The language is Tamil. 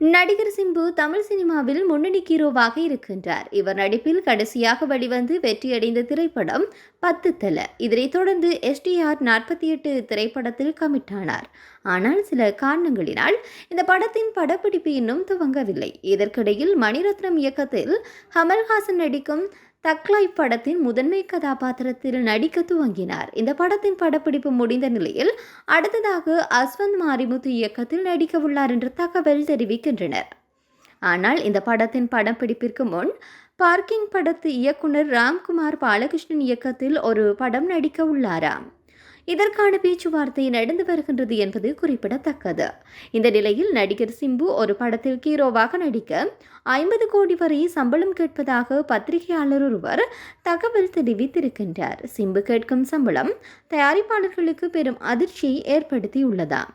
நடிகர் சிம்பு தமிழ் சினிமாவில் முன்னணி ஹீரோவாக இருக்கின்றார். இவர் நடிப்பில் கடைசியாக வெளிவந்து வெற்றியடைந்த திரைப்படம் பத்து தல இதனைத் தொடர்ந்து எஸ்டிஆர் நாற்பத்தி எட்டு திரைப்படத்தில் கமிட்டானார் ஆனால் சில காரணங்களினால் இந்த படத்தின் படப்பிடிப்பு இன்னும் துவங்கவில்லை. இதற்கிடையில் மணிரத்னம் இயக்கத்தில் கமல்ஹாசன் நடிக்கும் தக்லாய் படத்தின் முதன்மை கதாபாத்திரத்தில் நடிக்க துவங்கினார். இந்த படத்தின் படப்பிடிப்பு முடிந்த நிலையில் அடுத்ததாக அஸ்வந்த் மாரிமுத்து இயக்கத்தில் நடிக்க உள்ளார் என்று தகவல் தெரிவிக்கின்றனர். ஆனால் இந்த படத்தின் படப்பிடிப்பிற்கு முன் பார்க்கிங் படத்து இயக்குனர் ராம்குமார் பாலகிருஷ்ணன் இயக்கத்தில் ஒரு படம் நடிக்க உள்ளாராம். இதற்கான பேச்சுவார்த்தை நடந்து வருகின்றது என்பது குறிப்பிடத்தக்கது. இந்த நிலையில் நடிகர் சிம்பு ஒரு படத்தில் ஹீரோவாக நடிக்க ஐம்பது கோடி வரை சம்பளம் கேட்பதாக பத்திரிகையாளர் ஒருவர் தகவல் தெரிவித்திருக்கின்றார். சிம்பு கேட்கும் சம்பளம் தயாரிப்பாளர்களுக்கு பெரும் அதிர்ச்சியை ஏற்படுத்தியுள்ளதா